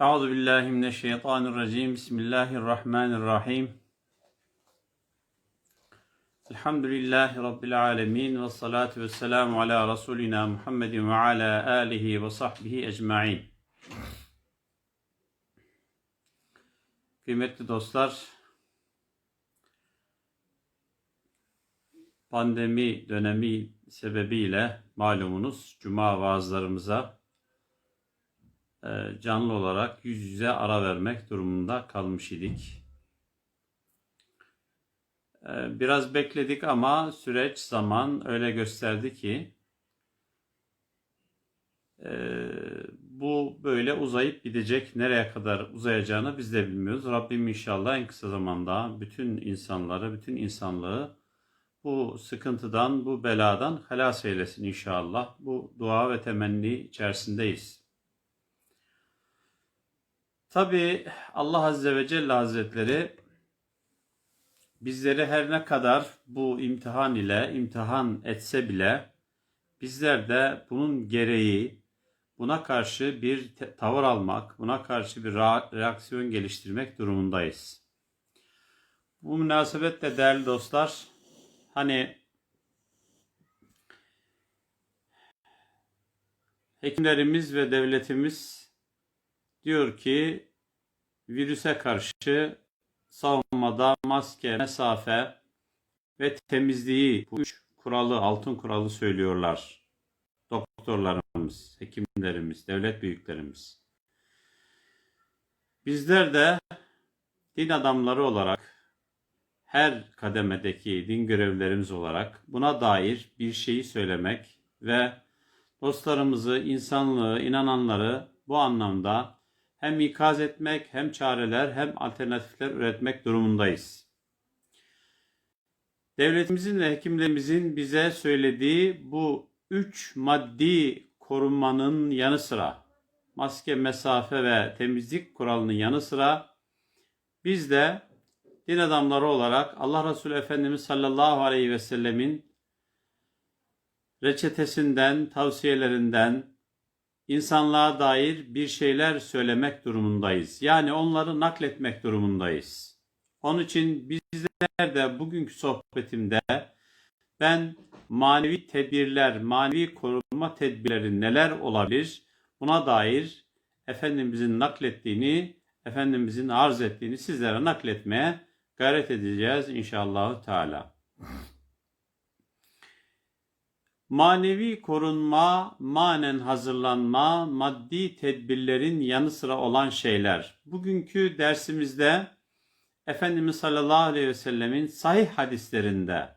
Euzu billahi mineşşeytanirracim. Bismillahirrahmanirrahim. Elhamdülillahi rabbil alamin ve salatu vesselamu ala rasulina Muhammedin ve ala alihi ve sahbihi ecmaîn. Kıymetli dostlar, pandemi dönemi sebebiyle malumunuz cuma vaazlarımıza canlı olarak yüz yüze ara vermek durumunda kalmış idik. E, Biraz bekledik ama süreç zaman öyle gösterdi ki e, bu böyle uzayıp gidecek. Nereye kadar uzayacağını biz de bilmiyoruz. Rabbim inşallah en kısa zamanda bütün insanları, bütün insanlığı bu sıkıntıdan, bu beladan halas eylesin inşallah. Bu dua ve temenni içerisindeyiz. Tabi Allah Azze ve Celle Hazretleri bizleri her ne kadar bu imtihan ile imtihan etse bile bizler de bunun gereği buna karşı bir tavır almak, buna karşı bir reaksiyon geliştirmek durumundayız. Bu münasebetle değerli dostlar, hani hekimlerimiz ve devletimiz diyor ki virüse karşı savunmada maske, mesafe ve temizliği bu üç kuralı, altın kuralı söylüyorlar. Doktorlarımız, hekimlerimiz, devlet büyüklerimiz. Bizler de din adamları olarak her kademedeki din görevlilerimiz olarak buna dair bir şeyi söylemek ve dostlarımızı, insanlığı, inananları bu anlamda hem ikaz etmek, hem çareler, hem alternatifler üretmek durumundayız. Devletimizin ve hekimlerimizin bize söylediği bu üç maddi korunmanın yanı sıra, maske, mesafe ve temizlik kuralının yanı sıra biz de din adamları olarak Allah Resulü Efendimiz sallallahu aleyhi ve sellemin reçetesinden, tavsiyelerinden, insanlığa dair bir şeyler söylemek durumundayız. Yani onları nakletmek durumundayız. Onun için bizler de bugünkü sohbetimde ben manevi tedbirler, manevi korunma tedbirleri neler olabilir? Buna dair Efendimizin naklettiğini, Efendimizin arz ettiğini sizlere nakletmeye gayret edeceğiz inşallah Teala. Manevi korunma, manen hazırlanma, maddi tedbirlerin yanı sıra olan şeyler. Bugünkü dersimizde Efendimiz sallallahu aleyhi ve sellemin sahih hadislerinde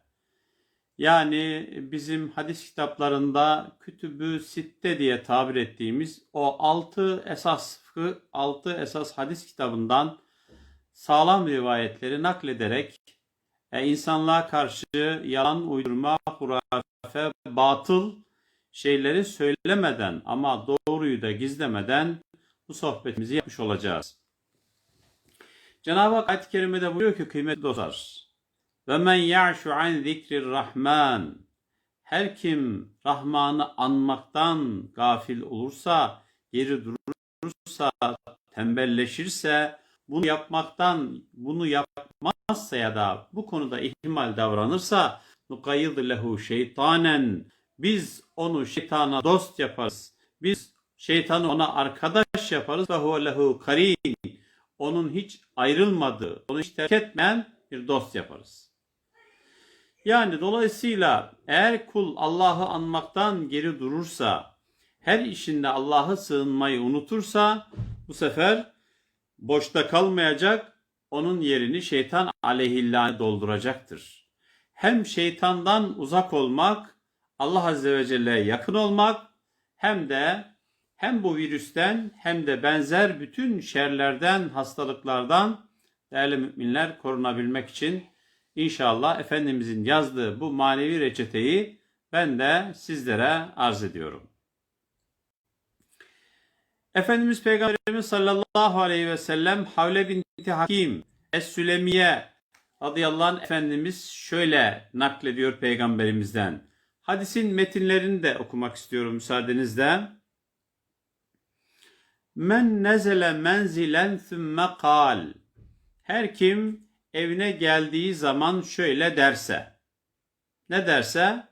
yani bizim hadis kitaplarında kütübü sitte diye tabir ettiğimiz o altı esas fıkıh, altı esas hadis kitabından sağlam rivayetleri naklederek e, insanlığa karşı yalan uydurma, hurafe, batıl şeyleri söylemeden ama doğruyu da gizlemeden bu sohbetimizi yapmış olacağız. Cenab-ı Hak ayet-i kerimede buyuruyor ki kıymetli dostlar ve men ya'şu an zikrir rahman her kim Rahman'ı anmaktan gafil olursa, geri durursa, tembelleşirse, bunu yapmaktan, bunu yapmazsa ya da bu konuda ihmal davranırsa nukayyid lehu şeytanen biz onu şeytana dost yaparız. Biz şeytanı ona arkadaş yaparız ve huve lehu karin. Onun hiç ayrılmadığı, onu hiç terk etmeyen bir dost yaparız. Yani dolayısıyla eğer kul Allah'ı anmaktan geri durursa, her işinde Allah'ı sığınmayı unutursa bu sefer boşta kalmayacak, onun yerini şeytan aleyhillâne dolduracaktır. Hem şeytandan uzak olmak, Allah Azze ve Celle'ye yakın olmak, hem de hem bu virüsten hem de benzer bütün şerlerden, hastalıklardan değerli müminler korunabilmek için inşallah Efendimizin yazdığı bu manevi reçeteyi ben de sizlere arz ediyorum. Efendimiz Peygamberimiz sallallahu aleyhi ve sellem Havle binti Hakim Es-Sülemiye radıyallahu anh Efendimiz şöyle naklediyor Peygamberimizden. Hadisin metinlerini de okumak istiyorum müsaadenizle. Men nezele menzilen thumme kal. Her kim evine geldiği zaman şöyle derse. Ne derse?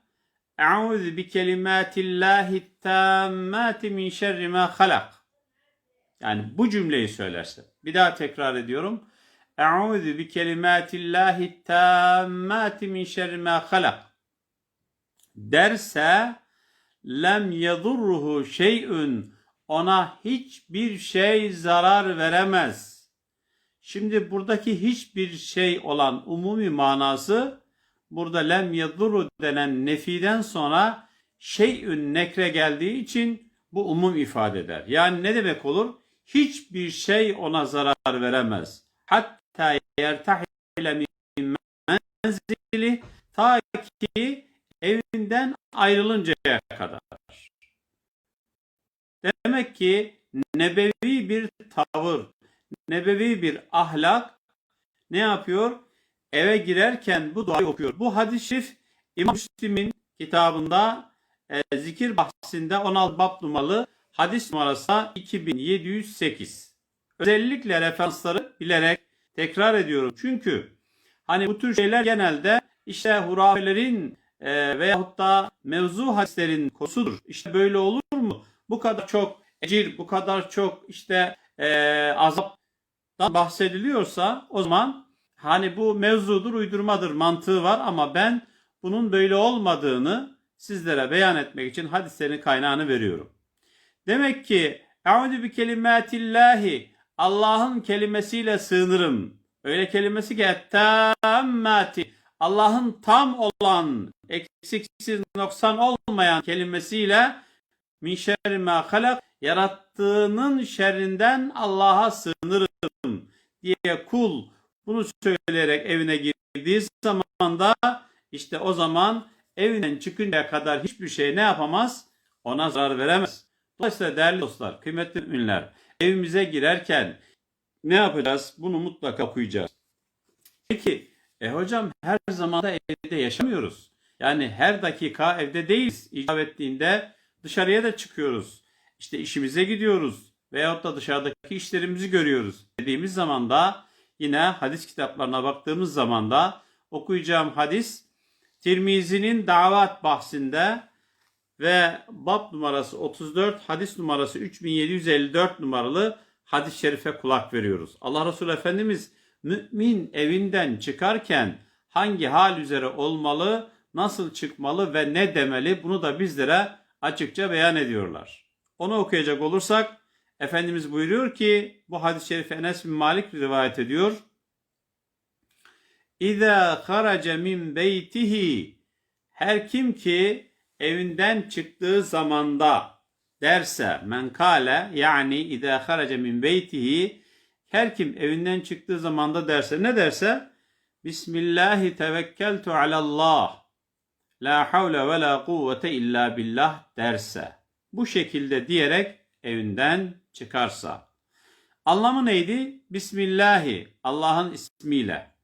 Eûzu bi kelimatillahi tammati min şerri ma halak. Yani bu cümleyi söylerse. Bir daha tekrar ediyorum. Eûzu bi kelimatillahi tammati min şerri ma halak. Derse lem yedurruhu şey'ün ona hiçbir şey zarar veremez. Şimdi buradaki hiçbir şey olan umumi manası burada lem yedurru denen nefiden sonra şey'ün nekre geldiği için bu umum ifade eder. Yani ne demek olur? Hiçbir şey ona zarar veremez. Hatta yertahile min menzili ta ki evinden ayrılıncaya kadar. Demek ki nebevi bir tavır, nebevi bir ahlak ne yapıyor? Eve girerken bu duayı okuyor. Bu hadis-i şerif İmam Müslim'in kitabında e, zikir bahsinde 16 bab numaralı hadis numarası 2708. Özellikle referansları bilerek tekrar ediyorum. Çünkü hani bu tür şeyler genelde işte hurafelerin e, veyahut da mevzu hadislerin konusudur. İşte böyle olur mu? Bu kadar çok ecir, bu kadar çok işte e, azaptan bahsediliyorsa o zaman hani bu mevzudur, uydurmadır mantığı var ama ben bunun böyle olmadığını sizlere beyan etmek için hadislerin kaynağını veriyorum. Demek ki Eûzü bi kelimatillahi Allah'ın kelimesiyle sığınırım. Öyle kelimesi ki tammati Allah'ın tam olan, eksiksiz noksan olmayan kelimesiyle min şerri ma halak yarattığının şerrinden Allah'a sığınırım diye kul bunu söyleyerek evine girdiği zaman da işte o zaman evinden çıkıncaya kadar hiçbir şey ne yapamaz? Ona zarar veremez. Dolayısıyla değerli dostlar, kıymetli ünlüler, evimize girerken ne yapacağız? Bunu mutlaka okuyacağız. Peki, e hocam her zaman da evde yaşamıyoruz. Yani her dakika evde değiliz. İcap ettiğinde dışarıya da çıkıyoruz. İşte işimize gidiyoruz. Veyahut da dışarıdaki işlerimizi görüyoruz. Dediğimiz zaman da yine hadis kitaplarına baktığımız zaman da okuyacağım hadis Tirmizi'nin davat bahsinde ve bab numarası 34, hadis numarası 3754 numaralı hadis-i şerife kulak veriyoruz. Allah Resulü Efendimiz mümin evinden çıkarken hangi hal üzere olmalı, nasıl çıkmalı ve ne demeli bunu da bizlere açıkça beyan ediyorlar. Onu okuyacak olursak Efendimiz buyuruyor ki bu hadis-i şerifi Enes bin Malik rivayet ediyor. İza haraca min beytihi her kim ki evinden çıktığı zamanda derse men kale yani İza haraca min beytihi her kim evinden çıktığı zamanda derse ne derse Bismillahi tevekkeltu alallah la havle ve la kuvvete illa billah derse bu şekilde diyerek evinden çıkarsa. Anlamı neydi? Bismillahi Allah'ın ismiyle.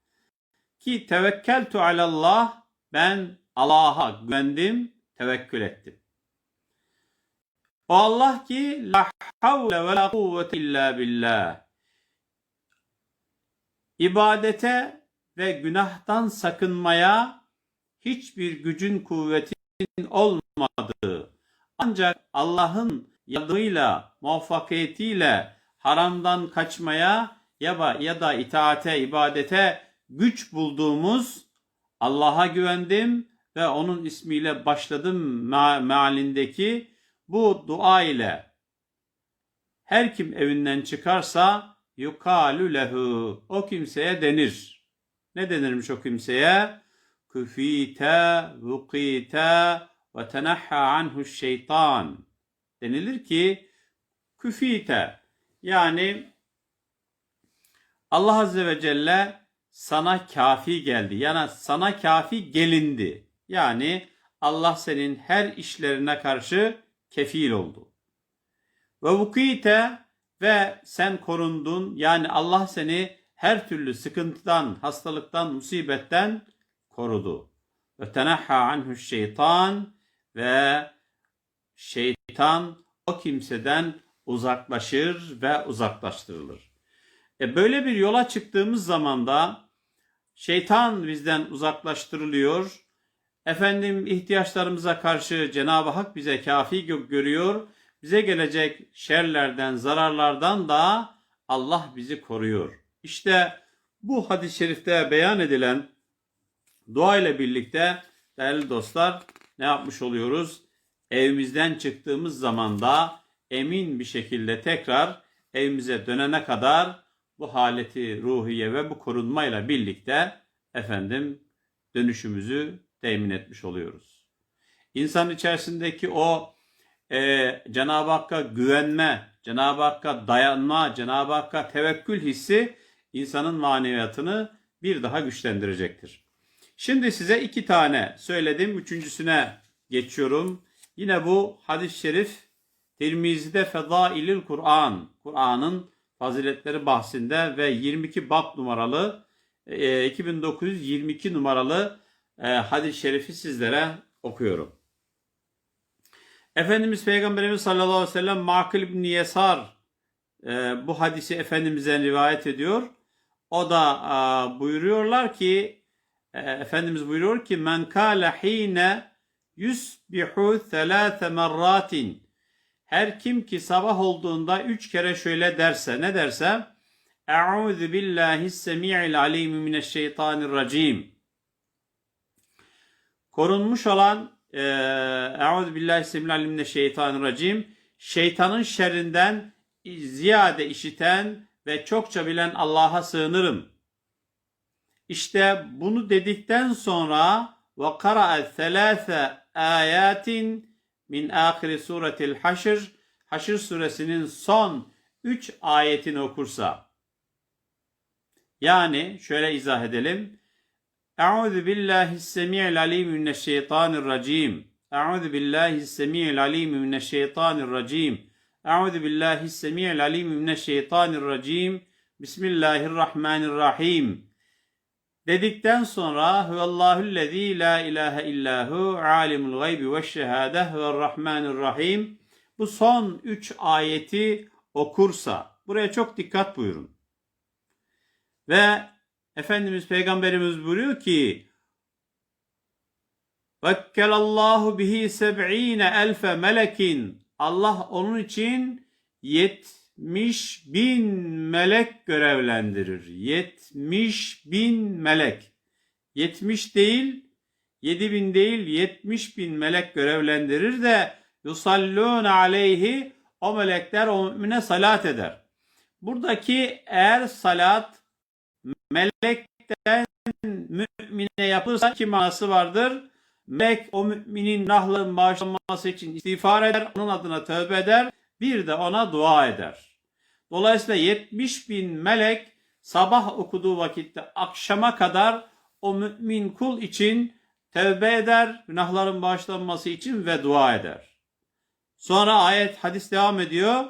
Ki tevekkeltu alallah ben Allah'a güvendim, tevekkül ettim. O Allah ki la havle ve la kuvvete illa billah. İbadete ve günahtan sakınmaya hiçbir gücün kuvvetin olmadığı ancak Allah'ın yardımıyla, muvaffakiyetiyle haramdan kaçmaya ya, ya da itaate, ibadete güç bulduğumuz Allah'a güvendim ve onun ismiyle başladım mealindeki bu dua ile her kim evinden çıkarsa yukalu lehu o kimseye denir. Ne denirmiş o kimseye? Küfite, vukite ve tenahha anhu şeytan. Denilir ki küfite yani Allah Azze ve Celle sana kafi geldi. Yani sana kafi gelindi. Yani Allah senin her işlerine karşı kefil oldu. Ve vukite ve sen korundun. Yani Allah seni her türlü sıkıntıdan, hastalıktan, musibetten korudu. Ve tenahha anhu şeytan ve şeytan o kimseden uzaklaşır ve uzaklaştırılır. E böyle bir yola çıktığımız zaman da şeytan bizden uzaklaştırılıyor. Efendim ihtiyaçlarımıza karşı Cenab-ı Hak bize kafi gö- görüyor. Bize gelecek şerlerden, zararlardan da Allah bizi koruyor. İşte bu hadis-i şerifte beyan edilen dua ile birlikte değerli dostlar ne yapmış oluyoruz? Evimizden çıktığımız zaman da emin bir şekilde tekrar evimize dönene kadar bu haleti ruhiye ve bu korunmayla birlikte efendim dönüşümüzü temin etmiş oluyoruz. İnsan içerisindeki o e, Cenab-ı Hakk'a güvenme, Cenab-ı Hakk'a dayanma, Cenab-ı Hakk'a tevekkül hissi insanın maneviyatını bir daha güçlendirecektir. Şimdi size iki tane söyledim. Üçüncüsüne geçiyorum. Yine bu hadis-i şerif Tirmizi'de Fedailil Kur'an, Kur'an'ın faziletleri bahsinde ve 22 bab numaralı e, 2922 numaralı e, hadis-i şerifi sizlere okuyorum. Efendimiz Peygamberimiz sallallahu aleyhi ve sellem Makil ibn Yesar e, bu hadisi Efendimiz'den rivayet ediyor. O da e, buyuruyorlar ki e, Efendimiz buyuruyor ki men kâle hîne yusbihu thelâthe merratin her kim ki sabah olduğunda üç kere şöyle derse ne derse Eûzu billahi semi'il alim mineşşeytanirracim korunmuş olan Eûzu billahi semi'il alim mineşşeytanirracim şeytanın şerrinden ziyade işiten ve çokça bilen Allah'a sığınırım. İşte bunu dedikten sonra ve kara'a thelâfe ayatin min ahiri suretil haşr Haşr suresinin son 3 ayetini okursa yani şöyle izah edelim. Euzu billahi semi'il alim mineşşeytanirracim. Euzu billahi semi'il alim mineşşeytanirracim. Euzu billahi semi'il alim mineşşeytanirracim. Bismillahirrahmanirrahim. Dedikten sonra Huvallahüllezî la ilahe illahu alimul gaybi ve şehade huverrahmanirrahim. Bu son üç ayeti okursa buraya çok dikkat buyurun. Ve Efendimiz Peygamberimiz buyuruyor ki Vekkelallahu bihi seb'ine elfe melekin Allah onun için 70 bin melek görevlendirir. 70 bin melek. 70 değil, 7 bin değil, 70 bin melek görevlendirir de yusallûne aleyhi o melekler o mümine salat eder. Buradaki eğer salat melekten mümine yapılırsa iki manası vardır. Melek o müminin günahların bağışlanması için istiğfar eder, onun adına tövbe eder, bir de ona dua eder. Dolayısıyla 70 bin melek sabah okuduğu vakitte akşama kadar o mümin kul için tövbe eder, günahların bağışlanması için ve dua eder. Sonra ayet hadis devam ediyor.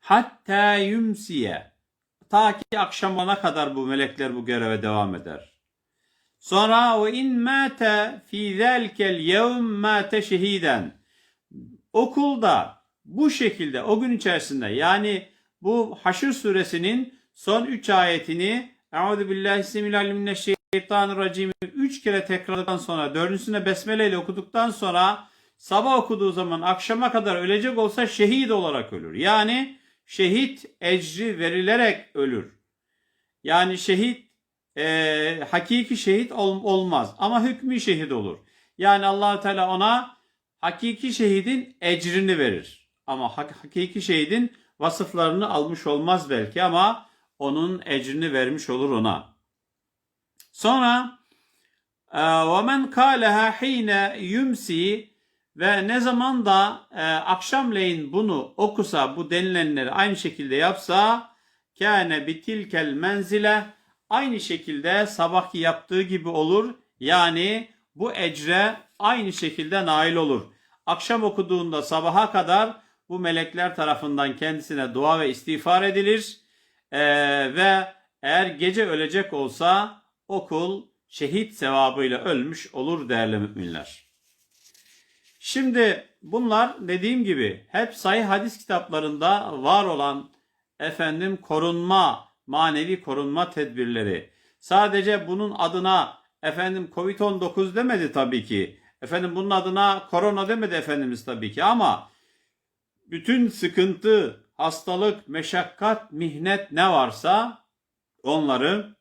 Hatta yumsiye. Ta ki akşam olana kadar bu melekler bu göreve devam eder. Sonra o in mate fi zelkel yevm mate şehiden. Okulda bu şekilde o gün içerisinde yani bu Haşr suresinin son 3 ayetini Euzu billahi bismillahirrahmanirrahim 3 kere tekrarladıktan sonra dördüncüsüne besmele ile okuduktan sonra sabah okuduğu zaman akşama kadar ölecek olsa şehit olarak ölür. Yani şehit ecri verilerek ölür. Yani şehit e, hakiki şehit ol, olmaz ama hükmü şehit olur. Yani allah Teala ona hakiki şehidin ecrini verir. Ama hak, hakiki şehidin vasıflarını almış olmaz belki ama onun ecrini vermiş olur ona. Sonra وَمَنْ كَالَهَا حِينَ yumsi ve ne zaman da e, akşamleyin bunu okusa, bu denilenleri aynı şekilde yapsa kâne bitilkel menzile aynı şekilde sabahki yaptığı gibi olur. Yani bu ecre aynı şekilde nail olur. Akşam okuduğunda sabaha kadar bu melekler tarafından kendisine dua ve istiğfar edilir. Ee, ve eğer gece ölecek olsa okul şehit sevabıyla ölmüş olur değerli müminler. Şimdi bunlar dediğim gibi hep sahih hadis kitaplarında var olan efendim korunma, manevi korunma tedbirleri. Sadece bunun adına efendim Covid-19 demedi tabii ki. Efendim bunun adına korona demedi Efendimiz tabii ki ama bütün sıkıntı, hastalık, meşakkat, mihnet ne varsa onları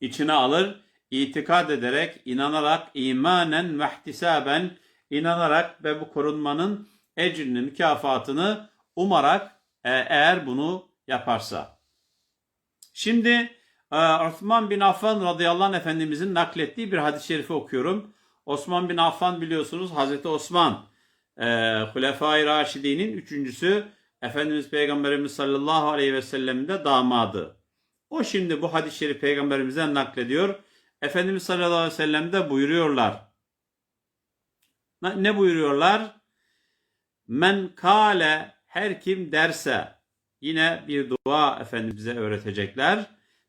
içine alır, itikad ederek, inanarak, imanen ve ihtisaben inanarak ve bu korunmanın ecrini, mükafatını umarak e, eğer bunu yaparsa. Şimdi e, Osman bin Affan radıyallahu anh efendimizin naklettiği bir hadis-i şerifi okuyorum. Osman bin Affan biliyorsunuz Hazreti Osman e, Hulefai Raşidi'nin üçüncüsü Efendimiz Peygamberimiz sallallahu aleyhi ve sellem'in de damadı. O şimdi bu hadis-i şerif peygamberimizden naklediyor. Efendimiz sallallahu aleyhi ve sellem de buyuruyorlar. Ne- buyuruyorlar? Men kale her kim derse yine bir dua Efendimiz'e öğretecekler.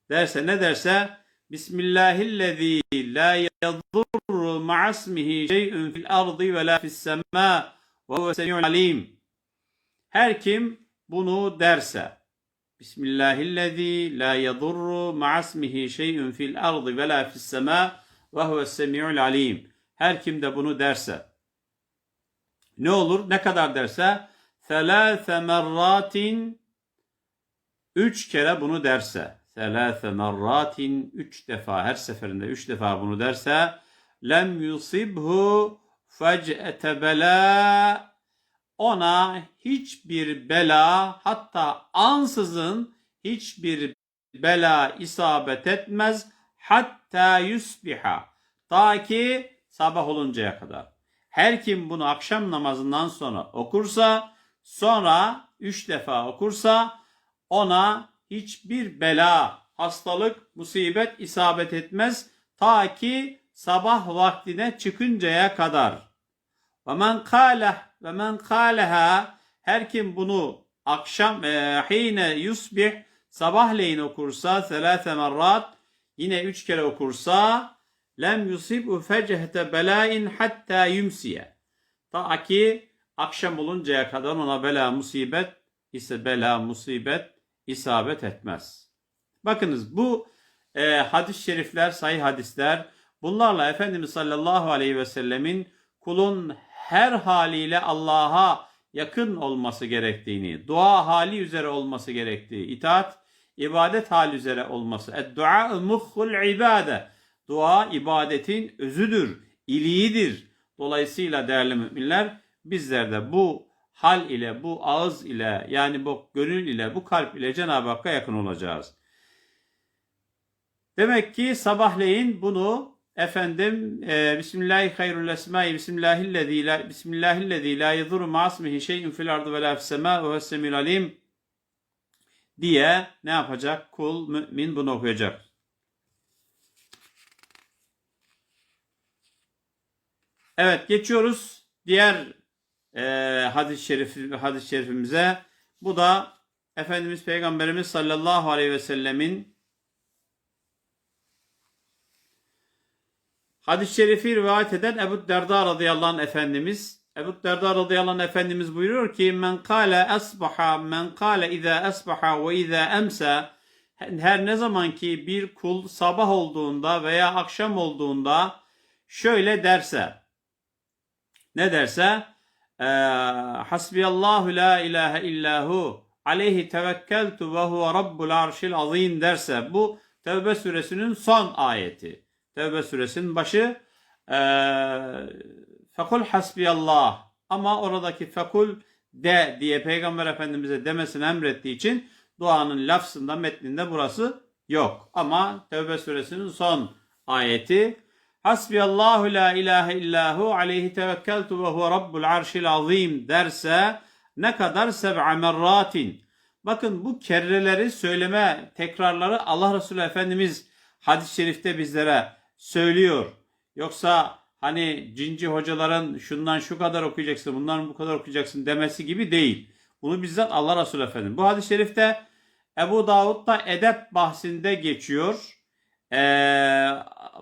Derse ne derse Bismillahillezî la yadurru ma'asmihi şey'ün fil ardı ve la fis semâ ve huve semi'ul alim. Her kim bunu derse Bismillahillezî la yadurru ma'asmihi şey'ün fil ardı ve la fis semâ ve huve semi'ul alim. Her kim de bunu derse ne olur? Ne kadar derse selâse merratin üç kere bunu derse selâse merratin üç defa her seferinde üç defa bunu derse lem yusibhu fec'ete belâ ona hiçbir bela hatta ansızın hiçbir bela isabet etmez hatta yusbiha ta ki sabah oluncaya kadar. Her kim bunu akşam namazından sonra okursa sonra üç defa okursa ona hiçbir bela, hastalık, musibet isabet etmez ta ki sabah vaktine çıkıncaya kadar. Ve men kâleh ve men kâleha her kim bunu akşam e, hine yusbih sabahleyin okursa selâse merrat yine üç kere okursa lem yusib'u fecehte belâin hatta yumsiye. Ta ki akşam oluncaya kadar ona bela musibet ise bela musibet isabet etmez. Bakınız bu e, hadis-i şerifler, sahih hadisler bunlarla Efendimiz sallallahu aleyhi ve sellemin kulun her haliyle Allah'a yakın olması gerektiğini, dua hali üzere olması gerektiği, itaat, ibadet hali üzere olması. Ed-dua muhul ibade. Dua ibadetin özüdür, iliğidir. Dolayısıyla değerli müminler bizler de bu hal ile, bu ağız ile yani bu gönül ile, bu kalp ile Cenab-ı Hakk'a yakın olacağız. Demek ki sabahleyin bunu efendim e, Bismillahi hayrul esmai Bismillahillezî la Bismillahillezî la yedurru ma'asmihi şey'in fil ardı ve la fis semâ ve alim diye ne yapacak? Kul mümin bunu okuyacak. Evet geçiyoruz diğer e, hadis-i şerif hadis şerifimize. Bu da Efendimiz Peygamberimiz sallallahu aleyhi ve sellemin hadis-i şerifi rivayet eden Ebu Derda radıyallahu anh Efendimiz Ebu Derda radıyallahu anh Efendimiz buyuruyor ki men kâle esbaha men kâle izâ esbaha ve izâ emsa her ne zaman ki bir kul sabah olduğunda veya akşam olduğunda şöyle derse ne derse e, hasbiyallahu la ilahe illahu aleyhi tevekkeltu ve huve rabbul arşil azim derse bu Tevbe suresinin son ayeti. Tevbe suresinin başı e, fekul hasbiyallah ama oradaki fekul de diye Peygamber Efendimiz'e demesini emrettiği için duanın lafzında metninde burası yok. Ama Tevbe suresinin son ayeti Hasbiyallahu la ilahe illahu aleyhi tevekkeltu ve huve rabbul arşil azim derse ne kadar seb'a merratin. Bakın bu kerreleri söyleme tekrarları Allah Resulü Efendimiz hadis-i şerifte bizlere söylüyor. Yoksa hani cinci hocaların şundan şu kadar okuyacaksın, bundan bu kadar okuyacaksın demesi gibi değil. Bunu bizzat Allah Resulü Efendimiz. Bu hadis-i şerifte Ebu Davud'da edep bahsinde geçiyor. Ee,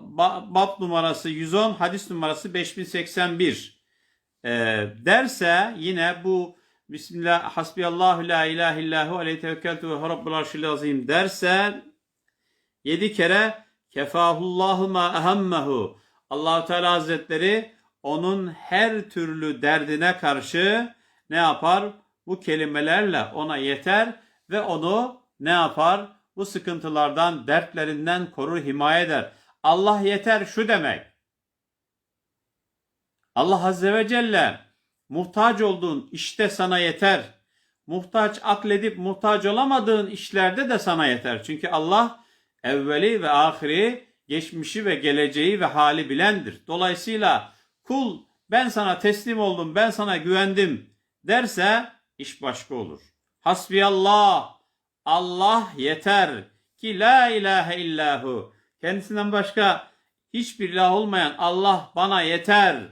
bab numarası 110, hadis numarası 5081. e, derse yine bu Bismillah hasbiyallahu la ilahe illahu aleyhi tevekkeltu ve rabbul arşil azim derse yedi kere kefahullahu ma ahammehu Allahu Teala Hazretleri onun her türlü derdine karşı ne yapar? Bu kelimelerle ona yeter ve onu ne yapar? Bu sıkıntılardan, dertlerinden korur, himaye eder. Allah yeter şu demek. Allah Azze ve Celle muhtaç olduğun işte sana yeter. Muhtaç akledip muhtaç olamadığın işlerde de sana yeter. Çünkü Allah evveli ve ahiri, geçmişi ve geleceği ve hali bilendir. Dolayısıyla kul ben sana teslim oldum, ben sana güvendim derse iş başka olur. Hasbiyallah, Allah yeter ki la ilahe illahu. Kendisinden başka hiçbir ilah olmayan Allah bana yeter.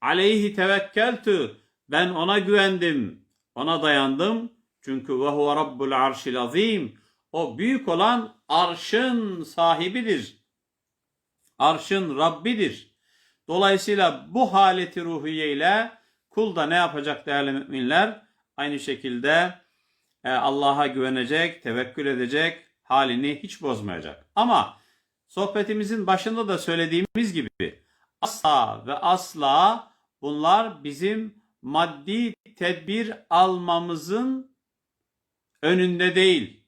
Aleyhi tevekkeltü. Ben ona güvendim. Ona dayandım. Çünkü ve huve rabbul arşil azim. O büyük olan arşın sahibidir. Arşın Rabbidir. Dolayısıyla bu haleti ruhiye ile kul da ne yapacak değerli müminler? Aynı şekilde Allah'a güvenecek, tevekkül edecek, halini hiç bozmayacak. Ama sohbetimizin başında da söylediğimiz gibi asla ve asla bunlar bizim maddi tedbir almamızın önünde değil.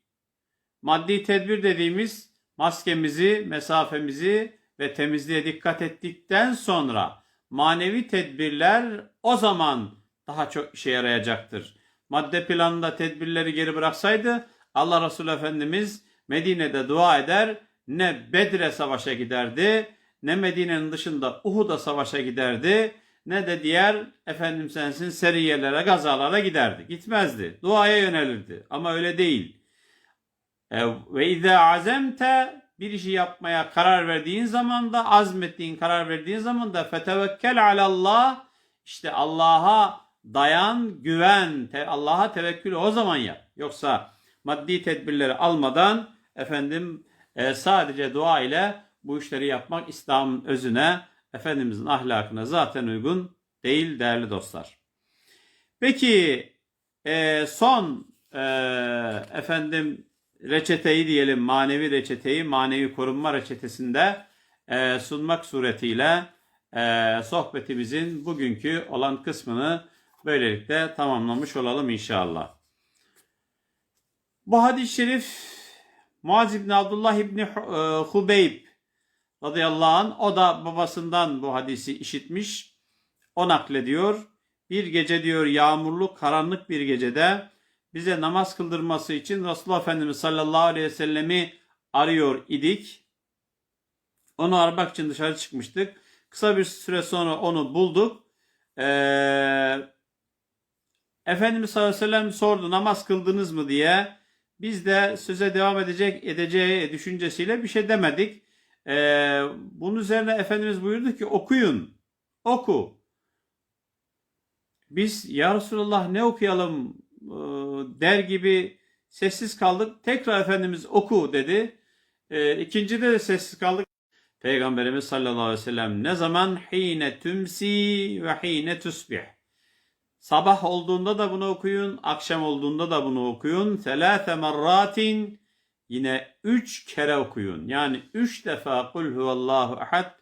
Maddi tedbir dediğimiz maskemizi, mesafemizi ve temizliğe dikkat ettikten sonra manevi tedbirler o zaman daha çok işe yarayacaktır. Madde planında tedbirleri geri bıraksaydı Allah Resulü Efendimiz Medine'de dua eder ne Bedir'e savaşa giderdi ne Medine'nin dışında Uhud'a savaşa giderdi ne de diğer efendim sensin seriyelere gazalara giderdi. Gitmezdi. Duaya yönelirdi. Ama öyle değil. E, Ve izâ azemte bir işi yapmaya karar verdiğin zaman da azmettiğin karar verdiğin zaman da fetevekkel alallah işte Allah'a dayan, güven, te- Allah'a tevekkül o zaman yap. Yoksa maddi tedbirleri almadan efendim e, sadece dua ile bu işleri yapmak İslam'ın özüne, Efendimizin ahlakına zaten uygun değil değerli dostlar. Peki e, son e, efendim reçeteyi diyelim manevi reçeteyi manevi korunma reçetesinde e, sunmak suretiyle e, sohbetimizin bugünkü olan kısmını böylelikle tamamlamış olalım inşallah. Bu hadis-i şerif Muaz İbni Abdullah İbni e, Hubeyb radıyallahu anh o da babasından bu hadisi işitmiş. O naklediyor. Bir gece diyor yağmurlu karanlık bir gecede bize namaz kıldırması için Resulullah Efendimiz sallallahu aleyhi ve sellemi arıyor idik. Onu aramak için dışarı çıkmıştık. Kısa bir süre sonra onu bulduk. Ee, Efendimiz sallallahu aleyhi ve sellem sordu namaz kıldınız mı diye. Biz de söze devam edecek edeceği düşüncesiyle bir şey demedik. Ee, bunun üzerine Efendimiz buyurdu ki okuyun. Oku. Biz ya Resulallah ne okuyalım e, der gibi sessiz kaldık. Tekrar Efendimiz oku dedi. E, ikincide de sessiz kaldık. Peygamberimiz sallallahu aleyhi ve sellem ne zaman hine tümsi ve hine tusbih. Sabah olduğunda da bunu okuyun, akşam olduğunda da bunu okuyun. Selâfe merratin yine üç kere okuyun. Yani üç defa kul huvallahu ahad,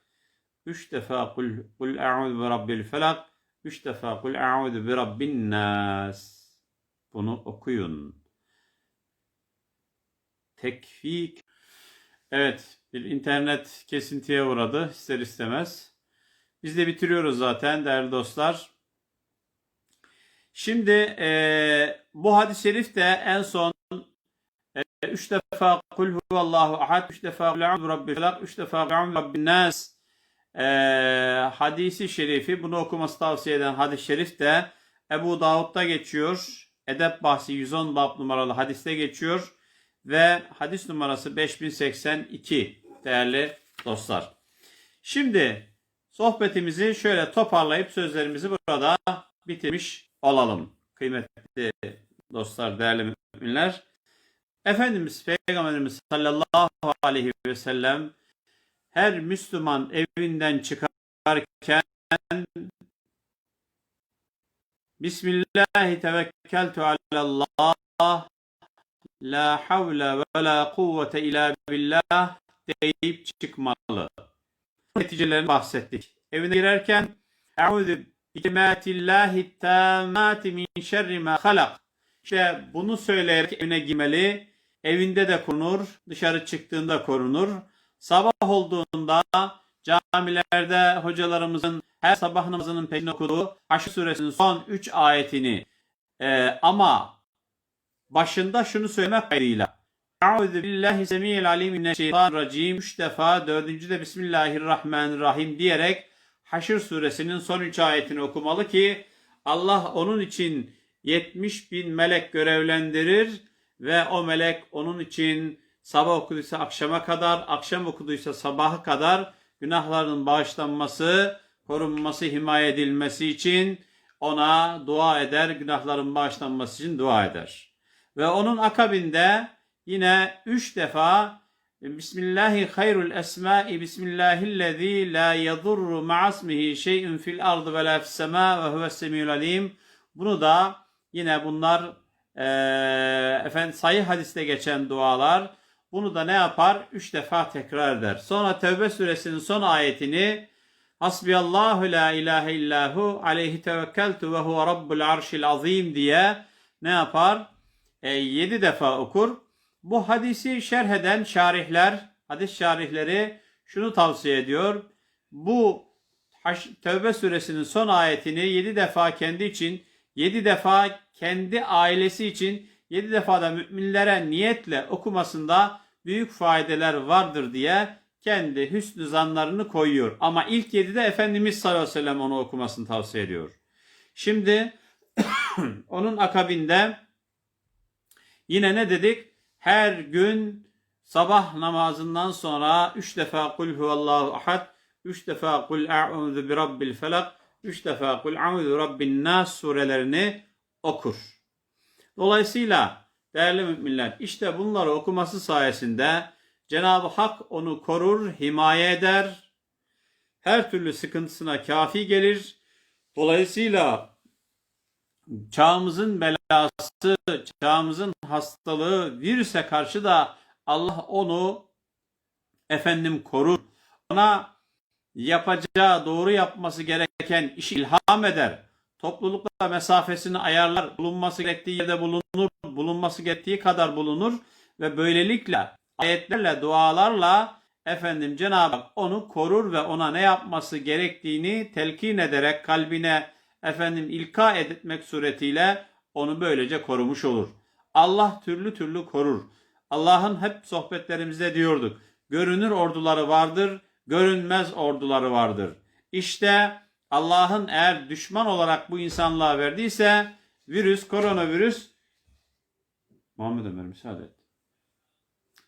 üç defa kul, kul a'udhu bi rabbil felak, üç defa kul a'udhu bi rabbin nas. Bunu okuyun. Tekfik. Evet, bir internet kesintiye uğradı ister istemez. Biz de bitiriyoruz zaten değerli dostlar. Şimdi eee, bu hadis-i şerif de en son e, üç defa kul huvallahu ahad, üç defa kul a'udhu bi rabbil felak, üç defa kul rabbin nas eee, hadisi şerifi bunu okuması tavsiye eden hadis-i şerif de Ebu Davud'da geçiyor. Edep bahsi 110 bab numaralı hadiste geçiyor ve hadis numarası 5082 değerli dostlar. Şimdi sohbetimizi şöyle toparlayıp sözlerimizi burada bitirmiş olalım. Kıymetli dostlar, değerli müminler. Efendimiz Peygamberimiz sallallahu aleyhi ve sellem her Müslüman evinden çıkarken Bismillahi tevekkeltu alallah. La havle ve la kuvvete illa billah deyip çıkmalı. Neticelerini bahsettik. Evine girerken Eûzü bikematillahi tammati min şerri ma halak. İşte bunu söyleyerek evine girmeli. Evinde de korunur, dışarı çıktığında korunur. Sabah olduğunda camilerde hocalarımızın her sabah namazının peşinde okuduğu Haşr suresinin son 3 ayetini e, ama başında şunu söylemek kaydıyla Euzu billahi semiyel alim mineşşeytanirracim 3 defa dördüncü de Bismillahirrahmanirrahim diyerek Haşr suresinin son 3 ayetini okumalı ki Allah onun için 70 bin melek görevlendirir ve o melek onun için sabah okuduysa akşama kadar, akşam okuduysa sabaha kadar günahlarının bağışlanması, korunması, himaye edilmesi için ona dua eder, günahların bağışlanması için dua eder. Ve onun akabinde yine üç defa Bismillahi hayrul esmai Bismillahillezî la yadurru ma'asmihi şey'ün fil ardı ve la fis semâ ve huves semîül alim. Bunu da yine bunlar eee efendim sayı hadiste geçen dualar. Bunu da ne yapar? Üç defa tekrar eder. Sonra Tevbe suresinin son ayetini Hasbiyallahu la ilahe illahu aleyhi tevekkeltu ve huve rabbul arşil azim diye ne yapar? E, yedi defa okur. Bu hadisi şerh eden şarihler, hadis şarihleri şunu tavsiye ediyor. Bu Tevbe suresinin son ayetini yedi defa kendi için, yedi defa kendi ailesi için, yedi defa da müminlere niyetle okumasında büyük faydeler vardır diye kendi hüsnü zanlarını koyuyor. Ama ilk yedide Efendimiz sallallahu aleyhi ve sellem onu okumasını tavsiye ediyor. Şimdi onun akabinde yine ne dedik? Her gün sabah namazından sonra üç defa kul huvallahu ahad, üç defa kul a'udhu bi rabbil felak, üç defa kul a'udhu rabbin nas surelerini okur. Dolayısıyla değerli müminler işte bunları okuması sayesinde Cenab-ı Hak onu korur, himaye eder. Her türlü sıkıntısına kafi gelir. Dolayısıyla çağımızın belası, çağımızın hastalığı, virüse karşı da Allah onu efendim korur. Ona yapacağı, doğru yapması gereken işi ilham eder. Toplulukla mesafesini ayarlar. Bulunması gerektiği yerde bulunur. Bulunması gerektiği kadar bulunur. Ve böylelikle ayetlerle, dualarla efendim Cenab-ı Hak onu korur ve ona ne yapması gerektiğini telkin ederek kalbine efendim ilka etmek suretiyle onu böylece korumuş olur. Allah türlü türlü korur. Allah'ın hep sohbetlerimizde diyorduk. Görünür orduları vardır, görünmez orduları vardır. İşte Allah'ın eğer düşman olarak bu insanlığa verdiyse virüs, koronavirüs Muhammed Ömer müsaade et.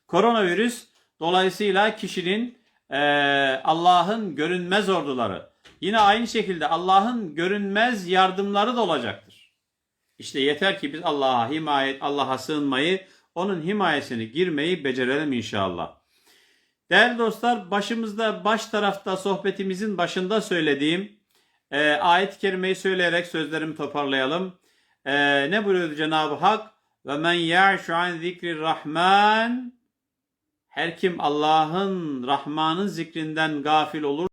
Koronavirüs dolayısıyla kişinin eee, Allah'ın görünmez orduları. Yine aynı şekilde Allah'ın görünmez yardımları da olacaktır. İşte yeter ki biz Allah'a himayet, Allah'a sığınmayı, onun himayesini girmeyi becerelim inşallah. Değerli dostlar, başımızda baş tarafta sohbetimizin başında söylediğim e, ayet-i kerimeyi söyleyerek sözlerimi toparlayalım. E, ne buyuruyordu Cenab-ı Hak? Ve men ya'şu an zikri rahman her kim Allah'ın Rahman'ın zikrinden gafil olur